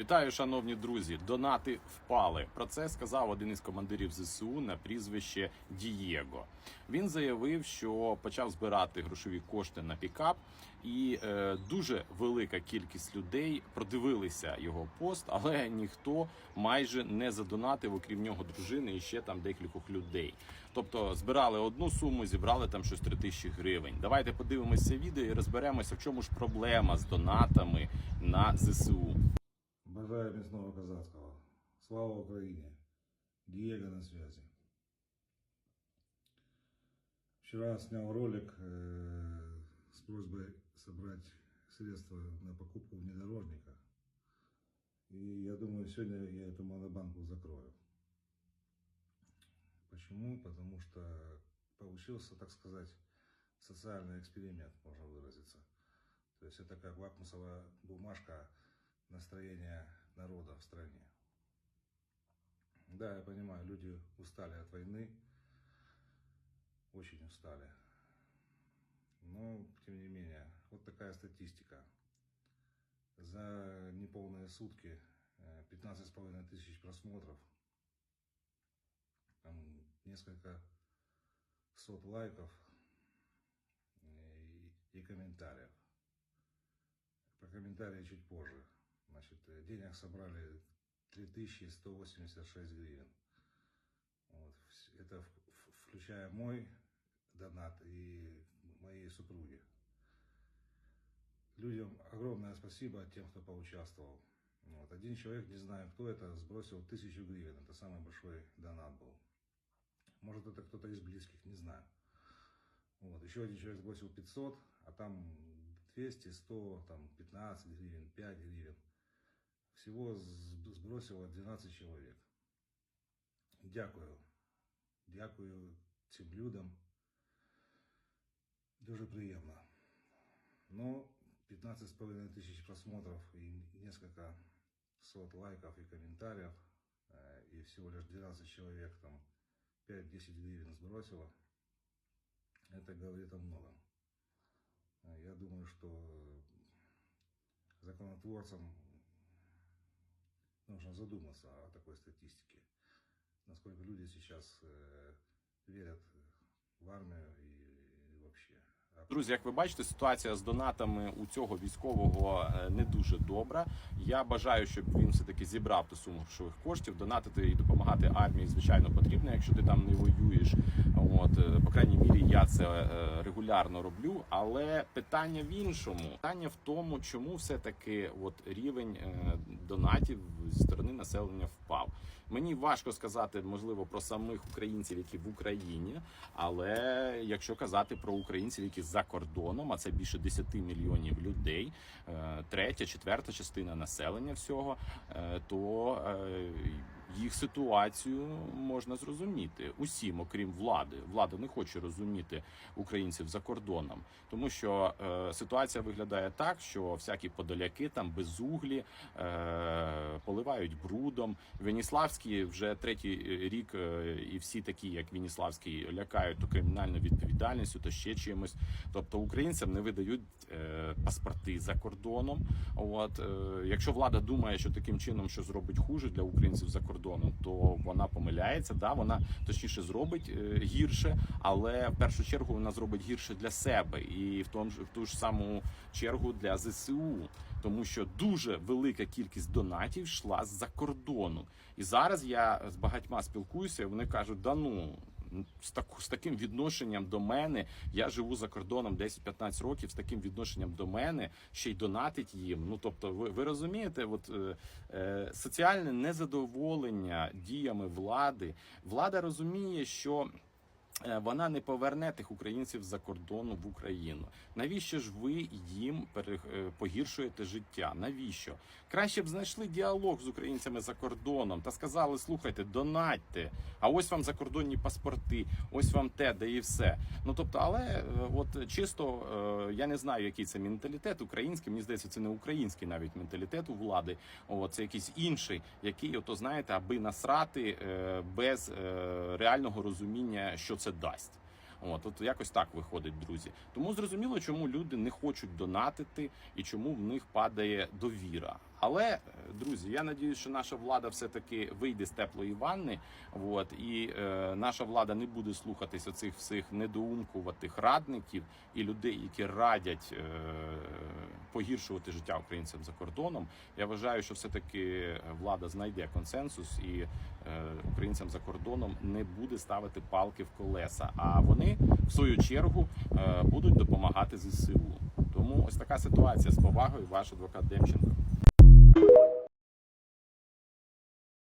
Вітаю, шановні друзі. Донати впали. Про це сказав один із командирів ЗСУ на прізвище Дієго. Він заявив, що почав збирати грошові кошти на пікап, і е, дуже велика кількість людей продивилися його пост, але ніхто майже не задонатив, окрім нього дружини і ще там декількох людей. Тобто збирали одну суму, зібрали там щось 3 тисячі гривень. Давайте подивимося відео і розберемося, в чому ж проблема з донатами на ЗСУ. Бажаю міцного козацького. Слава Україні. Диего на связи. Вчера снял ролик э, с просьбой собрать средства на покупку внедорожника. И я думаю, сегодня я эту монобанку закрою. Почему? Потому что получился, так сказать, социальный эксперимент, можно выразиться. То есть это как лакмусовая бумажка настроения народа в стране. Да, я понимаю, люди устали от войны, очень устали. Но, тем не менее, вот такая статистика. За неполные сутки э, 15,5 тысяч просмотров, там несколько сот лайков э, и, и комментариев. Про комментарии чуть позже. Значит, э, денег собрали 3186 гривен. Вот. Это включая мой донат и моей супруги. Людям огромное спасибо тем, кто поучаствовал. Вот. Один человек, не знаю кто это, сбросил тысячу гривен. Это самый большой донат был. Может это кто-то из близких, не знаю. Вот. Еще один человек сбросил 500, а там 200, 100, там 15 гривен, 5 гривен. Всего сбросило 12 человек. Дякую. Дякую цим людям. Дуже приємно. Ну, 15,5 тысяч просмотров и несколько сот лайков и комментариев. э, И всего лишь 12 человек там 5-10 гривен сбросило. Это говорит о многом. Э, Я думаю, что законотворцам нужно задуматься о такой статистике. Насколько люди сейчас э, верят в армию Друзі, як ви бачите, ситуація з донатами у цього військового е, не дуже добра. Я бажаю, щоб він все таки зібрав ту суму грошових коштів. Донатити і допомагати армії, звичайно, потрібно, якщо ти там не воюєш. От е, по крайній мірі, я це е, регулярно роблю. Але питання в іншому. Питання в тому, чому все таки от рівень донатів зі сторони населення впав. Мені важко сказати, можливо, про самих українців, які в Україні, але якщо казати про українців, які за кордоном, а це більше 10 мільйонів людей, е, третя, четверта частина населення всього, е, то е, їх ситуацію можна зрозуміти усім, окрім влади. Влада не хоче розуміти українців за кордоном, тому що е, ситуація виглядає так, що всякі подоляки там безуглі е, поливають брудом. Веніславський вже третій рік, е, і всі такі, як Веніславський, лякають то кримінальною відповідальністю, то ще чимось. Тобто українцям не видають е, паспорти за кордоном. От е, якщо влада думає, що таким чином що зробить хуже для українців за кордоном, то вона помиляється. Да, вона точніше зробить е, гірше, але в першу чергу вона зробить гірше для себе і в тому ж в ту ж саму чергу для ЗСУ, тому що дуже велика кількість донатів йшла з-за кордону. І зараз я з багатьма спілкуюся. Вони кажуть, да ну. З, так, з таким відношенням до мене я живу за кордоном 10-15 років. З таким відношенням до мене ще й донатить їм. Ну тобто, ви, ви розумієте, от е, е, соціальне незадоволення діями влади. Влада розуміє, що вона не поверне тих українців за кордону в Україну. Навіщо ж ви їм е, погіршуєте життя? Навіщо? Краще б знайшли діалог з українцями за кордоном та сказали: слухайте, донатьте, а ось вам закордонні паспорти, ось вам те, де і все. Ну тобто, але е, от чисто е, я не знаю, який це менталітет український. Мені здається, це не український навіть менталітет у влади. О, це якийсь інший, який, ото знаєте, аби насрати е, без е, реального розуміння, що це дасть. От, от якось так виходить, друзі. Тому зрозуміло, чому люди не хочуть донатити і чому в них падає довіра. Але е, друзі, я надіюсь, що наша влада все-таки вийде з теплої ванни. От і е, наша влада не буде слухатись оцих всіх недоумкуватих радників і людей, які радять е, погіршувати життя українцям за кордоном. Я вважаю, що все-таки влада знайде консенсус і е, українцям за кордоном не буде ставити палки в колеса. А вони в свою чергу е, будуть допомагати ЗСУ. Тому ось така ситуація з повагою, ваш адвокат Демченко.